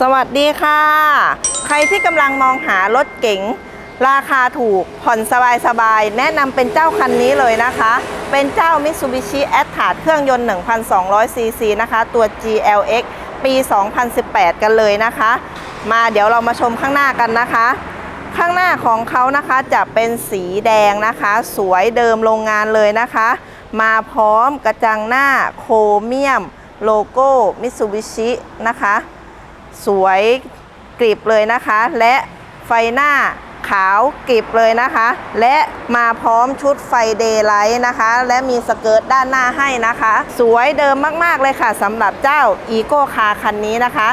สวัสดีค่ะ ใครที่กำลังมองหารถเก๋งราคาถูกผ่อนสบายๆแนะนำเป็นเจ้าคันนี้เลยนะคะ เป็นเจ้า Mitsubishi a t t a เครื่องยนต์ 1,200ซีซีนะคะ ตัว GLX ปี 2018 กันเลยนะคะ มาเดี๋ยวเรามาชมข้างหน้ากันนะคะ ข้างหน้าของเขานะคะจะเป็นสีแดงนะคะ สวยเดิมโรงงานเลยนะคะ มาพร้อมกระจังหน้าโครเมียม โลโก้มิ t ซูบิชินะคะ สวยกริบเลยนะคะ และไฟหน้าขาวกริบเลยนะคะ และมาพร้อมชุดไฟเดย์ไลท์นะคะ และมีสเกิร์ตด้านหน้าให้นะคะ สวยเดิมมากๆเลยค่ะสำหรับเจ้าอีโก้คาคันนี้นะคะ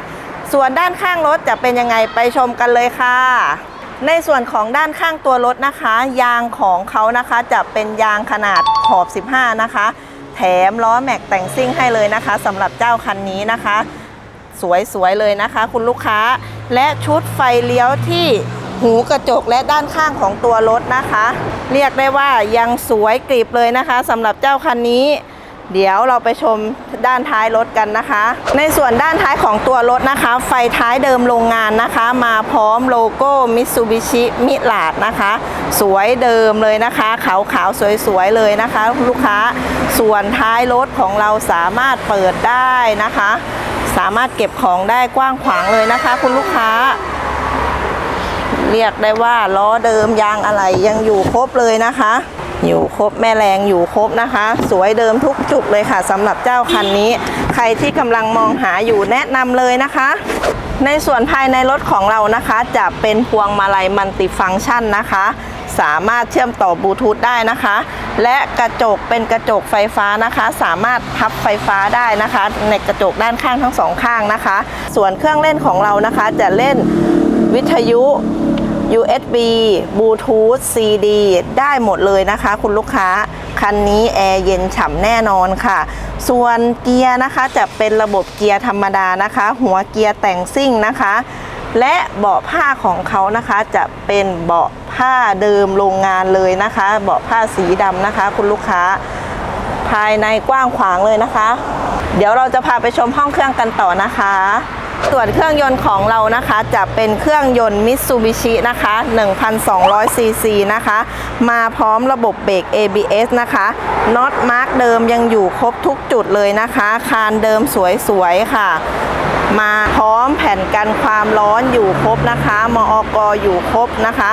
ส่วนด้านข้างรถจะเป็นยังไงไปชมกันเลยค่ะ ในส่วนของด้านข้างตัวรถนะคะ ยางของเขานะคะจะเป็นยางขนาดขอบ 15 นะคะ แถมล้อแม็กแต่งซิ่งให้เลยนะคะสำหรับเจ้าคันนี้นะคะ สวยๆเลยนะคะ คุณลูกค้าและชุดไฟเลี้ยวที่หูกระจกและด้านข้างของตัวรถนะคะ เรียกได้ว่ายังสวยกริบเลยนะคะสำหรับเจ้าคันนี้ เดี๋ยวเราไปชมด้านท้ายรถกันนะคะ ในส่วนด้านท้ายของตัวรถนะคะ ไฟท้ายเดิมโรงงานนะคะ มาพร้อมโลโก้มิ t ซูบิชิมิลาดนะคะ สวยเดิมเลยนะคะ ขาวๆสวยๆเลยนะคะคุณลูกค้าส่วนท้ายรถของเราสามารถเปิดได้นะคะ สามารถเก็บของได้กว้างขวางเลยนะคะ คุณลูกค้า เรียกได้ว่าล้อเดิมยางอะไรยังอยู่ครบเลยนะคะ อยู่ครบแม่แรงอยู่ครบนะคะ สวยเดิมทุกจุดเลยค่ะสำหรับเจ้าคันนี้ ใครที่กำลังมองหาอยู่แนะนำเลยนะคะในส่วนภายในรถของเรานะคะ จะเป็นพวงมาลัยมัลติฟังก์ชันนะคะ สามารถเชื่อมต่อบลูทูธได้นะคะ และกระจกเป็นกระจกไฟฟ้านะคะ สามารถพับไฟฟ้าได้นะคะ ในกระจกด้านข้างทั้งสองข้างนะคะ ส่วนเครื่องเล่นของเรานะคะ จะเล่นวิทยุ USB บลูทูธ CD ได้หมดเลยนะคะ คุณลูกค้า คันนี้แอร์เย็นฉ่ำแน่นอนค่ะ ส่วนเกียร์นะคะจะเป็นระบบเกียร์ธรรมดานะคะ หัวเกียร์แต่งซิ่งนะคะ และเบาะผ้าของเขานะคะจะเป็นเบาะผ้าเดิมโรงงานเลยนะคะ เบาะผ้าสีดำนะคะ คุณลูกค้าภายในกว้างขวางเลยนะคะ เดี๋ยวเราจะพาไปชมห้องเครื่องกันต่อนะคะส่วนเครื่องยนต์ของเรานะคะจะเป็นเครื่องยนต์ Mitsubishi นะคะ1,200ซีซีนะคะ มาพร้อมระบบเบรก ABS นะคะน็อตมาร์กเดิมยังอยู่ครบทุกจุดเลยนะคะ คานเดิมสวยๆค่ะ มาพร้อมแผ่นกันความร้อนอยู่ครบนะคะ มอกอยู่ครบนะคะ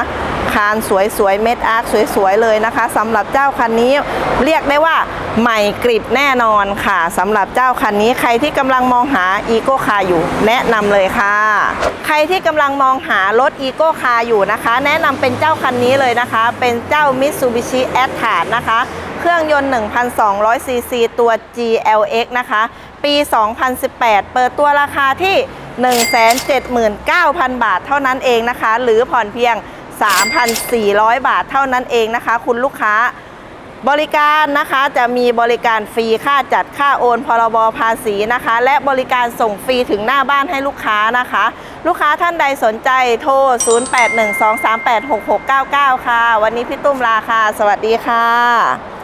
คานสวยๆ เม็ดอาร์คสวยๆ เลยนะคะสำหรับเจ้าคันนี้เรียกได้ว่าใหม่กริบแน่นอนค่ะสำหรับเจ้าคันนี้ใครที่กำลังมองหาอีโก้คาอยู่ แนะนำเลยค่ะ ใครที่กำลังมองหารถอีโก้คาอยู่นะคะ แนะนำเป็นเจ้าคันนี้เลยนะคะ เป็นเจ้า Mitsubishi a t t a นะคะ เครื่องยนต์ 1,200ซีซีตัว GLX นะคะ ปี 2018 เปิดตัวราคาที่ 179,000 บาทเท่านั้นเองนะคะ หรือผ่อนเพียง 3,400 บาทเท่านั้นเองนะคะ คุณลูกค้าบริการนะคะจะมีบริการฟรีค่าจัดค่าโอนพรบภาษีนะคะ และบริการส่งฟรีถึงหน้าบ้านให้ลูกค้านะคะ ลูกค้าท่านใดสนใจโทร 0812386699 ค่ะ วันนี้พี่ตุ้มลาค่ะ สวัสดีค่ะ